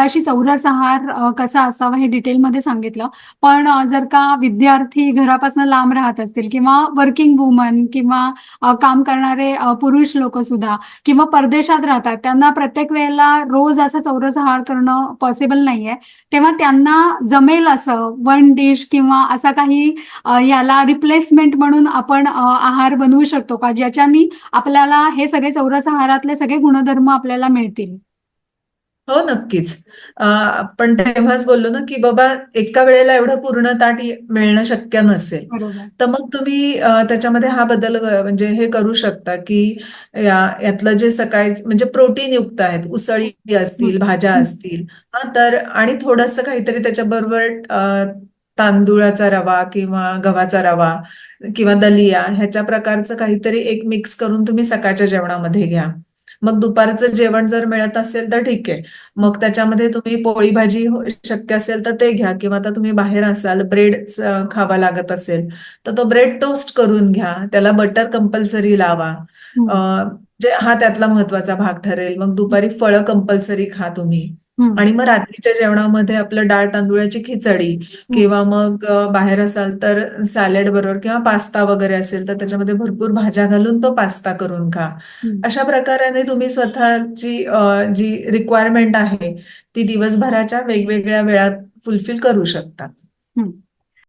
मगाशी चौरस आहार कसा असावा हे डिटेलमध्ये सांगितलं. पण जर का विद्यार्थी घरापासून लांब राहत असतील किंवा वर्किंग वुमन किंवा काम करणारे पुरुष लोक सुद्धा किंवा परदेशात राहतात. त्यांना प्रत्येक वेळेला रोज असा चौरस आहार करणं पॉसिबल नाहीये. तेव्हा त्यांना जमेल असं वन डिश किंवा असा काही याला रिप्लेसमेंट म्हणून आपण आहार बनवू शकतो का? ज्याच्यानी आपल्याला हे सगळे चौरस आहारातले सगळे गुणधर्म आपल्याला मिळतील? हो, नक्कीच. अ, आपण तेव्हाच बोललो ना, की बाबा एका वेळेला एवढं पूर्ण ताट मिळणं शक्य नसेल. तर मग तुम्ही त्याच्यामध्ये हा बदल म्हणजे हे करू शकता, की या यातलं जे सकाळी म्हणजे प्रोटीनयुक्त आहेत. उसळी असतील, भाज्या. असतील हां, तर आणि थोडंसं काहीतरी त्याच्याबरोबर तांदुळाचा रवा किंवा गव्हाचा रवा किंवा दलिया ह्याच्या प्रकारचं काहीतरी एक मिक्स करून तुम्ही सकाळच्या जेवणामध्ये घ्या. मग दुपारचं जेवण जर मिळत असेल तर ठीक आहे. मग त्याच्यामध्ये तुम्ही पोळी भाजी हो शक्य असेल तर ते घ्या किंवा आता तुम्ही बाहेर असाल ब्रेडच अ, खावा लागत असेल, तर तो ब्रेड टोस्ट करून घ्या. त्याला बटर कंपल्सरी लावा. अ, हं. म्हणजे हा त्यातला महत्त्वाचा भाग ठरेल. मग दुपारी फळं कंपल्सरी खा तुम्ही. आणि मग रात्रीच्या जेवणामध्ये आपलं डाळ तांदूळाची खिचडी. किंवा मग बाहेर असाल तर सॅलड बरोबर किंवा पास्ता वगैरे असेल तर त्याच्यामध्ये भरपूर भाज्या घालून तो पास्ता करून खा. अशा प्रकाराने तुम्ही स्वतःची जी रिक्वायरमेंट आहे ती दिवसभराच्या वेगवेगळ्या वेळात फुलफिल करू शकता.